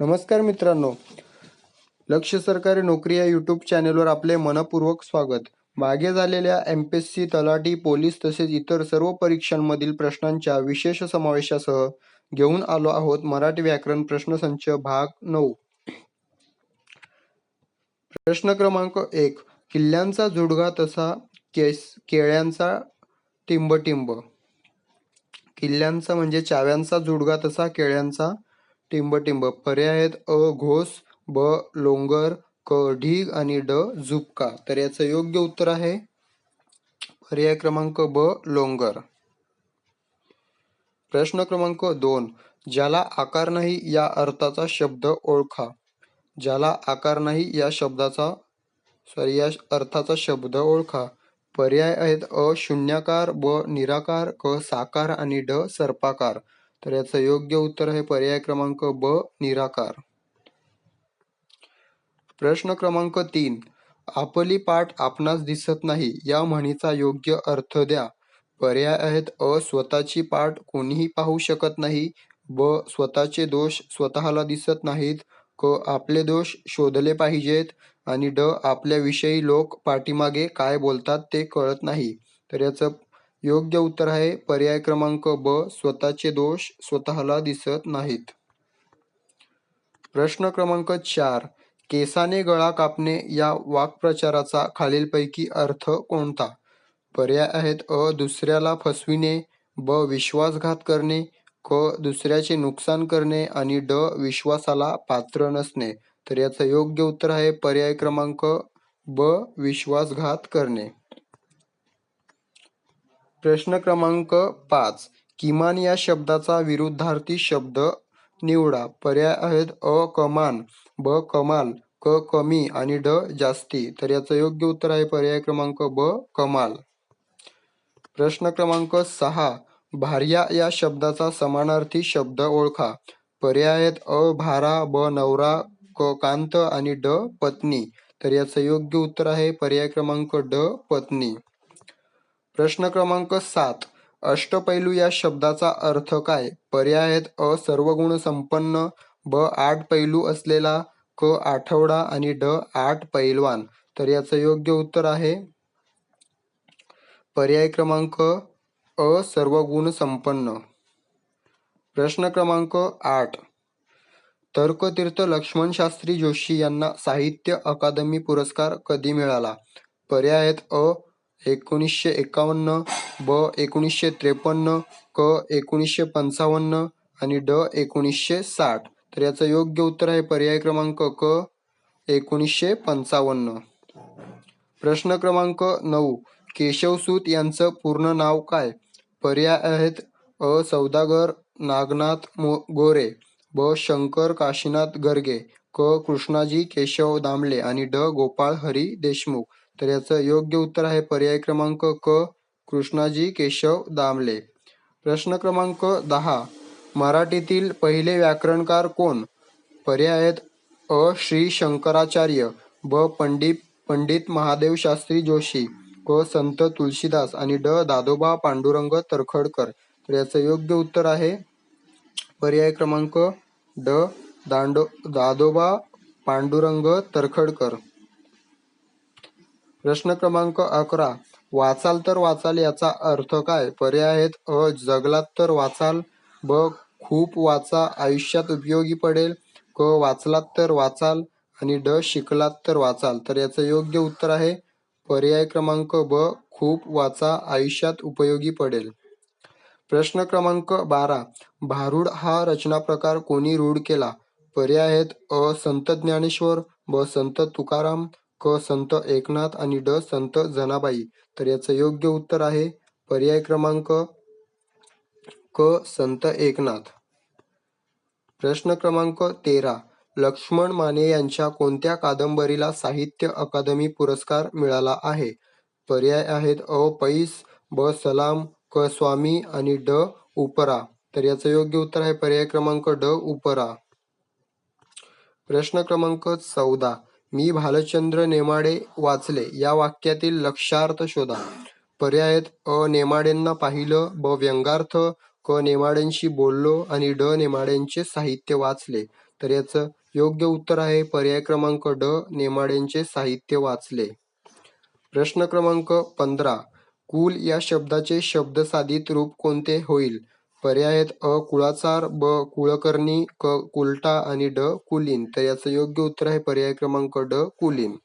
नमस्कार मित्रांनो. लक्ष सरकारी नोकरी या यूट्यूब चॅनेलवर आपले मनपूर्वक स्वागत. मागे झालेल्या एम पी एस सी तलाठी पोलीस तसेच इतर सर्व परीक्षांमधील प्रश्नांच्या विशेष समावेशासह घेऊन आलो आहोत मराठी व्याकरण प्रश्नसंच भाग नऊ. प्रश्न क्रमांक एक किल्ल्यांचा जुडगा तसा केस केळ्यांचा टिंबटिंब. किल्ल्यांचा म्हणजे चाव्यांचा जुडगा तसा केळ्यांचा टिंब टिंब पर्याय आहेत अ घोस ब लोंगर क ढीग आणि ड झुपका. तर याचं योग्य उत्तर आहे पर्याय क्रमांक ब लोंगर. प्रश्न क्रमांक दोन. ज्याला आकार नाही या अर्थाचा शब्द ओळखा. ज्याला आकार नाही या शब्दाचा सॉरी या अर्थाचा शब्द ओळखा. पर्याय आहेत अ शून्याकार ब निराकार क साकार आणि ड सर्पाकार. तर याचं योग्य उत्तर आहे पर्याय क्रमांक ब निराकार. प्रश्न क्रमांक तीन. आपली पाठ आपणास दिसत नाही या म्हणीचा योग्य अर्थ द्या. पर्याय आहेत अ स्वतःची पाठ कोणीही पाहू शकत नाही. ब स्वतःचे दोष स्वतःला दिसत नाहीत. क आपले दोष शोधले पाहिजेत. आणि ड आपल्याविषयी लोक पाठीमागे काय बोलतात ते कळत नाही. तर याचं योग्य उत्तर आहे. पर्याय क्रमांक ब स्वतःचे दोष स्वतःला दिसत नाहीत. प्रश्न क्रमांक चार केसाने गळा कापणे या वाक्प्रचाराचा खालीलपैकी अर्थ कोणता? पर्याय आहेत अ दुसऱ्याला फसविणे ब विश्वासघात करणे क दुसऱ्याचे नुकसान करणे आणि ड विश्वासाला पात्र नसणे. तर याचं योग्य उत्तर आहे पर्याय क्रमांक ब विश्वासघात करणे. प्रश्न क्रमांक पाच. किमान या शब्दाचा विरुद्धार्थी शब्द निवडा. पर्याय आहेत अ कमान ब कमाल क कमी आणि ड जास्ती. तर याचं योग्य उत्तर आहे पर्याय क्रमांक ब कमाल. प्रश्न क्रमांक सहा. भार्या या शब्दाचा समानार्थी शब्द ओळखा. पर्याय आहेत अ भारा ब नवरा क कांत आणि ड पत्नी. तर याचं योग्य उत्तर आहे पर्याय क्रमांक ड पत्नी. प्रश्न क्रमांक सात. अष्टपैलू या शब्दाचा अर्थ काय? पर्याय आहेत अ सर्व गुण संपन्न ब आठ पैलू असलेला क आठवडा आणि ड आठ पैलवान. तर याचं योग्य उत्तर आहे. पर्याय क्रमांक अ सर्व गुण संपन्न. प्रश्न क्रमांक आठ. तर्कतीर्थ लक्ष्मण शास्त्री जोशी यांना साहित्य अकादमी पुरस्कार कधी मिळाला? पर्याय आहेत अ एकोणीसशे एकावन्न ब एकोणीसशे त्रेपन्न क एकोणीसशे पंचावन्न आणि ड एकोणीसशे साठ. तर याचं योग्य उत्तर आहे पर्याय क्रमांक क एकोणीसशे पंचावन्न. प्रश्न क्रमांक नऊ केशवसूत यांचं पूर्ण नाव काय? पर्याय आहेत अ. सौदागर नागनाथ मो गोरे ब. शंकर काशीनाथ गर्गे क. कृष्णाजी केशव दामले आणि ड. गोपाळ हरी देशमुख. तर याचं योग्य उत्तर आहे पर्याय क्रमांक क कृष्णाजी केशव दामले. प्रश्न क्रमांक दहा मराठीतील पहिले व्याकरणकार कोण? पर्याय आहेत अ श्री शंकराचार्य ब पंडित पंडित महादेव शास्त्री जोशी क संत तुलसीदास आणि ड दादोबा पांडुरंग तरखडकर. तर याचं योग्य उत्तर आहे पर्याय क्रमांक ड दांडो दादोबा पांडुरंग तरखडकर. प्रश्न क्रमांक अकरा. वाचाल तर वाचाल याचा अर्थ काय? पर्याय आहेत. अ जगलात तर वाचाल. ब खूप वाचा. आयुष्यात उपयोगी पडेल. क वाचलात तर वाचाल. आणि ड शिकलात तर वाचाल. तर याचं योग्य उत्तर आहे. पर्याय क्रमांक ब खूप वाचा. आयुष्यात उपयोगी पडेल. प्रश्न क्रमांक बारा. भारुड हा रचना प्रकार कोणी रूढ केला? पर्याय आहेत. अ संत ज्ञानेश्वर. ब संत तुकाराम. क संत एकनाथ आणि ड संत जनाबाई. तर याचं योग्य उत्तर आहे पर्याय क्रमांक क संत एकनाथ. प्रश्न क्रमांक तेरा. लक्ष्मण माने यांच्या कोणत्या कादंबरीला साहित्य अकादमी पुरस्कार मिळाला आहे? पर्याय आहेत अ पैस ब सलाम क स्वामी आणि ड उपरा. तर याचं योग्य उत्तर आहे पर्याय क्रमांक ड उपरा. प्रश्न क्रमांक चौदा. मी भालचंद्र नेमाडे वाचले. या वाक्यातील लक्षार्थ शोधा. पर्यायात अ नेमाडेंना पाहिलं ब व्यंगार्थ क नेमाडेंशी बोललो आणि ड नेमाडेंचे साहित्य वाचले. तर याचं योग्य उत्तर आहे पर्याय क्रमांक ड नेमाडेंचे साहित्य वाचले. प्रश्न क्रमांक पंधरा. कुल या शब्दाचे शब्दसाधित रूप कोणते होईल? पर्याय आहेत अ कुळाचार ब कुळकर्णी क कुलटा आणि ड कुलीन. तर याचं योग्य उत्तर आहे पर्याय क्रमांक ड कुलीन.